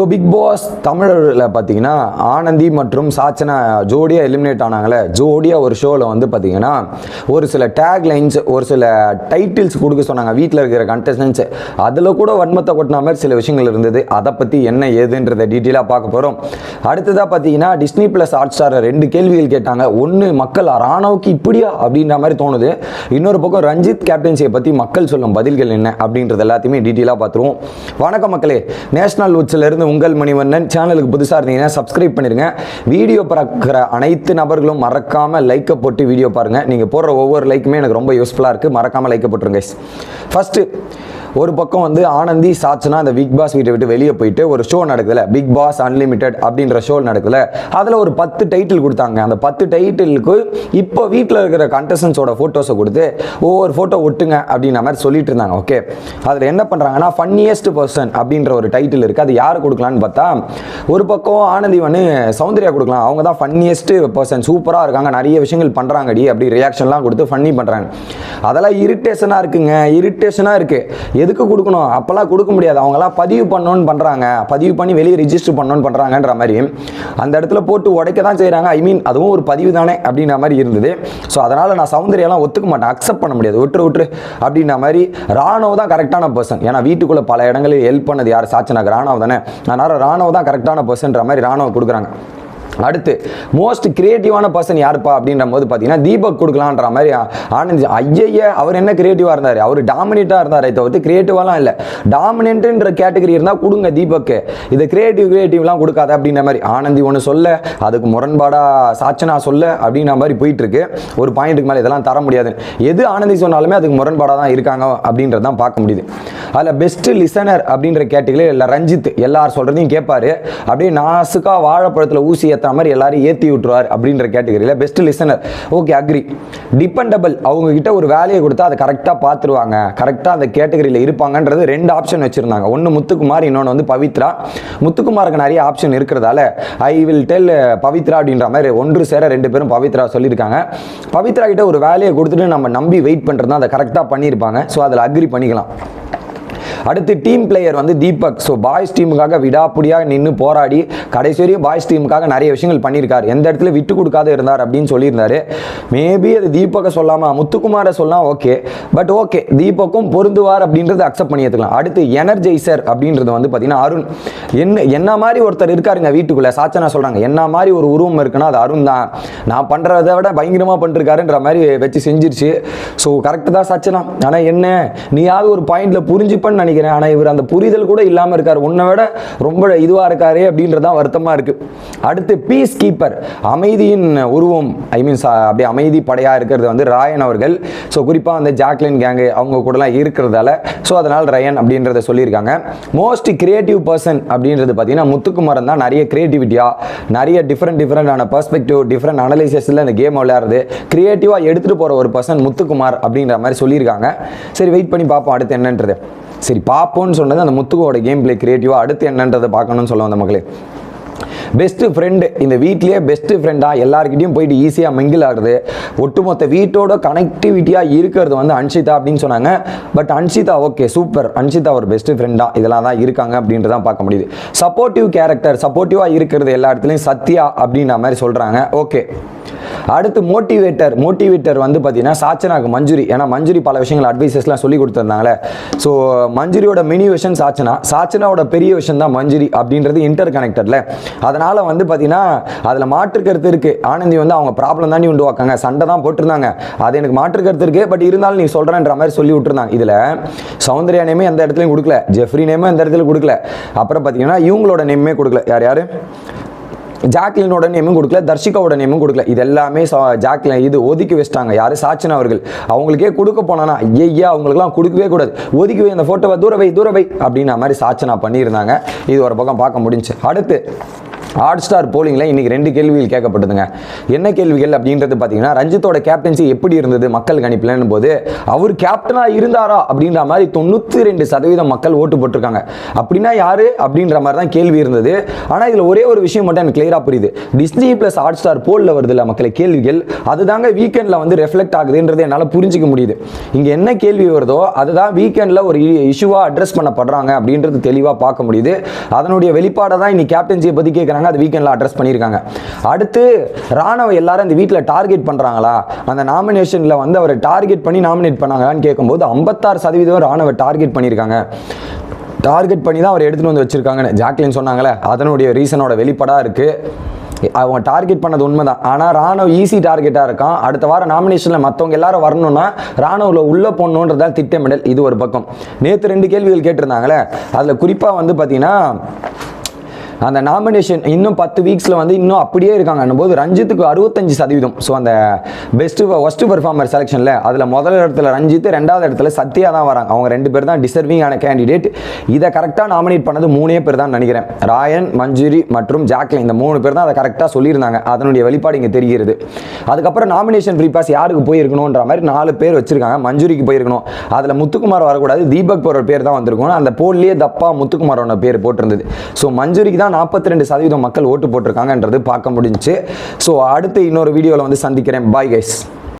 So big pass தமிழரில் பார்த்தீங்கன்னா ஆனந்தி மற்றும் சாச்சனா ஜோடியாக எலிமினேட் ஆனாங்களே ஜோடியாக ஒரு ஷோவில் வந்து பார்த்தீங்கன்னா ஒரு சில டேக் லைன்ஸ் ஒரு சில டைட்டில்ஸ் கொடுக்க சொன்னாங்க. வீட்டில் இருக்கிற கண்டஸ்டன்ஸ் அதில் கூட வன்மத்தை கொட்டின மாதிரி சில விஷயங்கள் இருந்தது. அதை பற்றி என்ன ஏதுன்றதை டீட்டெயிலாக பார்க்க போகிறோம் அடுத்ததாக பார்த்தீங்கன்னா டிஸ்னி ப்ளஸ் ஹாட் ஸ்டார் ரெண்டு கேள்விகள் கேட்டாங்க. ஒன்று மக்கள் ராணாவுக்கு இப்படியா அப்படின்ற மாதிரி தோணுது. இன்னொரு பக்கம் ரஞ்சித் கேப்டன்சியை பற்றி மக்கள் சொல்லும் பதில்கள் என்ன அப்படின்றது எல்லாத்தையுமே டீட்டெயிலாக பார்த்துருவோம். வணக்கம் மக்களே. நேஷனல் உச்சிலிருந்து இருந்து உங்கள் மணிவண்ணன் சேனலுக்கு புதுசாக இருந்தீங்கன்னா சப்ஸ்கிரைப் பண்ணிடுங்க வீடியோ பார்க்குற அனைத்து நபர்களும் மறக்காமல் லைக்கை போட்டு வீடியோ பாருங்கள் நீங்கள் போடுற ஒவ்வொரு லைக்குமே எனக்கு ரொம்ப யூஸ்ஃபுல்லாக இருக்குது மறக்காமல் லைக்கை போட்டுருங்க ஃபஸ்ட்டு ஒரு பக்கம் வந்து ஆனந்தி சாட்சனா அந்த பிக் பாஸ் வீட்டை விட்டு வெளியே போயிட்டு ஒரு ஷோ நடக்குதுல பிக் பாஸ் அன்லிமிட்டெட் அப்படின்ற ஷோ நடக்குதுல அதில் ஒரு பத்து டைட்டில் கொடுத்தாங்க. அந்த பத்து டைட்டிலுக்கு இப்போ வீட்டில் இருக்கிற கண்டஸ்டன்ஸோட ஃபோட்டோஸை கொடுத்து ஒவ்வொரு ஃபோட்டோ ஒட்டுங்க அப்படின்ற மாதிரி சொல்லிட்டு இருந்தாங்க. ஓகே அதில் என்ன பண்ணுறாங்கன்னா ஃபன்னியஸ்ட் பர்சன் அப்படின்ற ஒரு டைட்டில் இருக்குது அது யார் கொடுக்கலான்னு பார்த்தா ஒரு பக்கம் ஆனந்தி வந்து சௌந்தர்யா கொடுக்கலாம். அவங்க தான் ஃபன்னியஸ்ட் பர்சன் சூப்பராக இருக்காங்க. நிறைய விஷயங்கள் பண்ணுறாங்கடி அப்படி ரியாக்ஷன்லாம் கொடுத்து ஃபன்னி பண்ணுறாங்க அதெல்லாம் இரிட்டேஷனாக இருக்குங்க. இரிட்டேஷனாக இருக்குது எதுக்கு கொடுக்கணும்? அப்போல்லாம் கொடுக்க முடியாது. அவங்களாம் பதிவு பண்ணணும்னு பண்ணுறாங்க பதிவு பண்ணி வெளியே ரிஜிஸ்டர் பண்ணணும்னு பண்ணுறாங்கன்ற மாதிரி அந்த இடத்துல போட்டு உடைக்க தான் செய்கிறாங்க ஐ மீன் அதுவும் ஒரு பதிவு தானே அப்படின்ற மாதிரி இருந்தது. ஸோ அதனால் நான் சௌந்தர்யாலாம் ஒத்துக்க மாட்டேன். அக்செப்ட் பண்ண முடியாது. விட்டுரு விட்டுரு அப்படின்ற மாதிரி ராணுவ தான் கரெக்டான பர்சன் ஏன்னா வீட்டுக்குள்ளே பல இடங்களில் ஹெல்ப் பண்ணது யார்? சாச்சனாக்கு ராணுவ தானே. அதனால் ராணுவ தான் கரெக்டான பர்சன்ற மாதிரி ராணுவம் கொடுக்குறாங்க. அடுத்து மோஸ்ட் கிரியேட்டிவான பர்சன் யாருப்பா அப்படின்ற போது பார்த்தீங்கன்னா தீபக் கொடுக்கலான்ற மாதிரி ஆனந்த் ஐயய்ய அவர் என்ன கிரியேட்டிவாக இருந்தார்? அவர் டாமினேட்டாக இருந்தார் தவிர்த்து கிரியேட்டிவாலாம் இல்லை. டாமினேட்டுன்ற கேட்டகரி இருந்தால் கொடுங்க தீபக்கு. இது கிரியேட்டிவ் கிரியேட்டிவ்லாம் கொடுக்காத அப்படின்ற மாதிரி ஆனந்தி ஒன்று சொல்ல அதுக்கு முரண்பாடாக சாச்சனா சொல்ல அப்படின்ற மாதிரி போயிட்டு இருக்கு ஒரு பாயிண்ட்டுக்கு மேலே இதெல்லாம் தர முடியாது எது ஆனந்தி சொன்னாலுமே அதுக்கு முரண்பாடாக தான் இருக்காங்க அப்படின்றது தான் பார்க்க முடியுது. அதில் பெஸ்ட்டு லிசனர் அப்படின்ற கேட்டகிரியில் இல்லை ரஞ்சித் எல்லார் சொல்கிறதையும் கேட்பார் அப்படியே நாசுக்கா வாழைப்பழத்தில் ஊசி ஏற்ற மாதிரி எல்லாரும் ஏற்றி விட்டுருவார் அப்படின்ற கேட்டகரியில் best listener okay agree dependable அவங்கக்கிட்ட ஒரு வேலையை கொடுத்தா அதை கரெக்டாக பார்த்துருவாங்க கரெக்டாக அந்த கேட்டகரியில் இருப்பாங்கன்றது ரெண்டு ஆப்ஷன் வச்சுருந்தாங்க. ஒன்று முத்துக்குமார் இன்னொன்று வந்து பவித்ரா. முத்துக்குமாருக்கு நிறைய ஆப்ஷன் இருக்கிறதால ஐ வில் டெல் பவித்ரா அப்படின்ற மாதிரி ஒன்று சேர ரெண்டு பேரும் பவித்ரா சொல்லியிருக்காங்க. பவித்ரா கிட்ட ஒரு வேலையை கொடுத்துட்டு நம்ம நம்பி வெயிட் பண்ணுறது தான் அதை கரெக்டாக பண்ணியிருப்பாங்க. ஸோ அதில் அக்ரி பண்ணிக்கலாம். அடுத்து டீம் பிளேயர் வந்து தீபக். ஸோ பாய்ஸ் டீமுக்காக விடாப்புடியாக நின்று போராடி கடைசி வரையும் பாய்ஸ் டீமுக்காக நிறைய விஷயங்கள் பண்ணியிருக்காரு. எந்த இடத்துல விட்டு கொடுக்காத இருந்தார் அப்படின்னு சொல்லியிருந்தாரு. மேபி அது தீபக்கை சொல்லாமா முத்துக்குமாரை சொல்லலாம் ஓகே பட் ஓகே தீபக்கும் பொருந்துவார் அப்படின்றத அக்செப்ட் பண்ணி எடுத்துக்கலாம் அடுத்து எனர்ஜைசர் அப்படின்றது வந்து பார்த்தீங்கன்னா அருண். என்ன என்ன மாதிரி ஒருத்தர் இருக்காருங்க வீட்டுக்குள்ளே? சாச்சனா சொல்கிறாங்க என்ன மாதிரி ஒரு உருவம் இருக்குன்னா அது அருண் தான். நான் பண்ணுறதை விட பயங்கரமாக பண்ணிருக்காருன்ற மாதிரி வச்சு செஞ்சிருச்சு. ஸோ கரெக்டு தான் சாச்சனா. ஆனால் என்ன நீயாவது ஒரு பாயிண்ட்ல புரிஞ்சுப்பன்னு நினைக்கிறேன். ஆனால் இவர் அந்த புரிதல் கூட இல்லாமல் இருக்கார். உன்னை விட ரொம்ப இதுவாக இருக்காரே அப்படின்றதான் வருத்தமாக இருக்குது அடுத்து பீஸ் கீப்பர் அமைதியின் உருவம் ஐ மீன் அப்படியே அமைதி படையாக இருக்கிறது வந்து ராயன் அவர்கள். ஸோ குறிப்பாக அந்த ஜாக்லின் கேங்கு அவங்க கூடலாம் இருக்கிறதால ஸோ அதனால் ரயன் அப்படின்றத சொல்லியிருக்காங்க. மோஸ்ட் கிரியேட்டிவ் பர்சன் அப்படின்றது பார்த்தீங்கன்னா முத்துக்குமரன் தான். நிறைய கிரியேட்டிவிட்டியாக நிறைய டிஃப்ரெண்ட் டிஃப்ரெண்டான பர்ஸ்பெக்டிவ் டிஃப்ரெண்ட் அனலைசஸில் இந்த கேம் விளையாடுறது. கிரியேட்டிவாக எடுத்துகிட்டு போகிற ஒரு பர்சன் முத்துக்குமார் அப்படின்ற மாதிரி சொல்லியிருக்காங்க. சரி வெயிட் பண்ணி பார்ப்போம் அடுத்து என்னன்றது. சரி பார்ப்போம்னு சொன்னது அந்த முத்துகோட கேம் பிளே கிரியேட்டிவாக அடுத்து என்னன்றதை பார்க்கணும்னு சொல்ல வந்த மக்களே. பெஸ்ட்டு ஃப்ரெண்டு இந்த வீட்லேயே பெஸ்ட்டு ஃப்ரெண்டாக எல்லாருக்கிட்டையும் போயிட்டு ஈஸியாக மிங்கிள் ஆகுறது. ஒட்டுமொத்த வீட்டோட கனெக்டிவிட்டியாக இருக்கிறது வந்து அன்ஷிதா அப்படின்னு சொன்னாங்க. But Anshitha okay super Anshitha ஒரு பெஸ்ட்டு ஃப்ரெண்டாக இதெல்லாம் தான் இருக்காங்க அப்படின்றதான் பார்க்க முடியுது. சப்போர்ட்டிவ் கேரக்டர் சப்போர்ட்டிவாக இருக்கிறது எல்லா இடத்துலையும் சத்யா அப்படின்ற மாதிரி சொல்கிறாங்க ஓகே அடுத்து மோட்டிவேட்டர் மோட்டிவேட்டர் வந்து பார்த்தீங்கன்னா சாச்சனாக்கு மஞ்சுரி. ஏன்னா மஞ்சுரி பல விஷயங்கள் அட்வைசஸ்லாம் சொல்லி கொடுத்துருந்தாங்களே ஸோ மஞ்சுரியோட மினி விஷன் சாச்சனா. சாச்சனாவோட பெரிய விஷயம் தான் மஞ்சுரி அப்படின்றது இன்டர் கனெக்டடில் அதனால் வந்து பார்த்தீங்கன்னா அதில் மாற்று கருத்து இருக்குது ஆனந்தி வந்து அவங்க ப்ராப்ளம் தாண்டி உண்டுவாக்காங்க. சண்டை தான் போட்டிருந்தாங்க. அது எனக்கு மாற்று கருத்து இருக்குது பட் இருந்தாலும் நீ சொல்கிறேன்ற மாதிரி சொல்லி விட்டுருந்தாங்க. இதில் சௌந்தர்யா நேமே எந்த இடத்துலையும் கொடுக்கல. ஜெஃப்ரி நேமே எந்த இடத்துல கொடுக்கல. அப்புறம் பார்த்தீங்கன்னா இவங்களோட நேமே கொடுக்கல. யார் யார்? ஜாக்லினோட நேமும் கொடுக்கல தர்ஷிகாவோட நேமும் கொடுக்கல இது எல்லாமே சா- ஜாக்லின் இது ஒதுக்கி வச்சிட்டாங்க. யார்? சாச்சின் அவர்கள். அவங்களுக்கே கொடுக்க போனானா? ஐயா அவங்களுக்குலாம் கொடுக்கவே கூடாது. ஒதுக்கி வை அந்த ஃபோட்டோவை தூரவை தூரவை அப்படின்ன அப்படின்ற மாதிரி சாச்சனா பண்ணியிருந்தாங்க. இது ஒரு பக்கம் பார்க்க முடிஞ்சு. அடுத்து ஹாட் ஸ்டார் போலிங்கில் இன்னைக்கு ரெண்டு கேள்விகள் கேட்கப்பட்டதுங்க. என்ன கேள்விகள் அப்படின்றது பார்த்தீங்கன்னா ரஞ்சித்தோட கேப்டன்சி எப்படி இருந்தது மக்கள் கணிப்பிலன்னு போது அவர் கேப்டனாக இருந்தாரா அப்படின்ற மாதிரி தொண்ணூற்றி ரெண்டு சதவீதம் மக்கள் ஓட்டு போட்டிருக்காங்க. அப்படின்னா யாரு? அப்படின்ற மாதிரி தான் கேள்வி இருந்தது. ஆனால் இதில் ஒரே ஒரு விஷயம் மட்டும் எனக்கு கிளியராக புரியுது. டிஸ்னி ப்ளஸ் ஹாட் ஸ்டார் போலில் வருது இல்லை மக்களை கேள்விகள். அதுதாங்க வீக்கெண்டில் வந்து ரெஃப்ளெக்ட் ஆகுதுன்றது என்னால் புரிஞ்சிக்க முடியுது. இங்கே என்ன கேள்வி வருதோ அதுதான் வீக்கெண்டில் ஒரு இஷ்யூவாக அட்ரஸ் பண்ணப்படுறாங்க அப்படின்றது தெளிவாக பார்க்க முடியுது. அதனுடைய வெளிப்பாடை தான் இன்னைக்கு கேப்டன்சியை பற்றி கேட்குறாங்க அது வீக்கெண்டில் அட்ரஸ் பண்ணியிருக்காங்க. அடுத்து ராணுவ எல்லாரும் இந்த வீட்டில் டார்கெட் பண்ணுறாங்களா அந்த நாமினேஷனில் வந்து அவரை டார்கெட் பண்ணி நாமினேட் பண்ணாங்களான்னு கேட்கும்போது ஐம்பத்தாறு சதவீதம் ராணுவ டார்கெட் பண்ணியிருக்காங்க. டார்கெட் பண்ணி தான் அவர் எடுத்துகிட்டு வந்து வச்சுருக்காங்கன்னு ஜாக்லின் சொன்னாங்களே அதனுடைய ரீசனோட வெளிப்படாக இருக்குது அவங்க டார்கெட் பண்ணது உண்மைதான். ஆனால் ராணுவ ஈஸி டார்கெட்டாக இருக்கான். அடுத்த வாரம் நாமினேஷனில் மற்றவங்க எல்லாரும் வரணும்னா ராணுவில் உள்ளே போடணுன்றதால் திட்டமிடல். இது ஒரு பக்கம். நேற்று ரெண்டு கேள்விகள் கேட்டிருந்தாங்களே அதில் குறிப்பாக வந்து பார்த்தீங்கன்னா அந்த நாமினேஷன் இன்னும் பத்து வீக்ஸில் வந்து இன்னும் அப்படியே இருக்காங்கன்னும் போது ரஞ்சித்துக்கு அறுபத்தஞ்சு சதவீதம். ஸோ அந்த பெஸ்ட்டு ஒஸ்ட்டு பெர்ஃபார்மர் செலெக்ஷனில் அதில் முதல் இடத்துல ரஞ்சித் ரெண்டாவது இடத்துல சத்யா தான் வராங்க. அவங்க ரெண்டு பேர் தான் டிசர்விங்கான கேண்டிடேட் இதை கரெக்டாக நாமினேட் பண்ணது மூணே பேர் தான் நினைக்கிறேன். ராயன் மஞ்சுரி மற்றும் ஜாக்லின். இந்த மூணு பேர் தான் அதை கரெக்டாக சொல்லியிருந்தாங்க. அதனுடைய வெளிப்பாடு இங்கே தெரிகிறது. அதுக்கப்புறம் நாமினேஷன் ஃப்ரீ பாஸ் யாருக்கு போயிருக்கணுன்ற மாதிரி நாலு பேர் வச்சிருக்காங்க. மஞ்சுரிக்கு போயிருக்கணும். அதில் முத்துக்குமார் வரக்கூடாது. தீபக் போகிற பேர் தான் வந்திருக்கும் அந்த போல்லையே தப்பா முத்துக்குமாரோட பேர் போட்டிருந்தது. ஸோ மஞ்சுரிக்கு தான் நாற்பத்தி ரெண்டு சதவீதம் மக்கள் ஓட்டு போட்டிருக்காங்கன்றது பார்க்க முடிஞ்சு ஸோ அடுத்து இன்னொரு வீடியோவில் வந்து சந்திக்கிறேன். Bye guys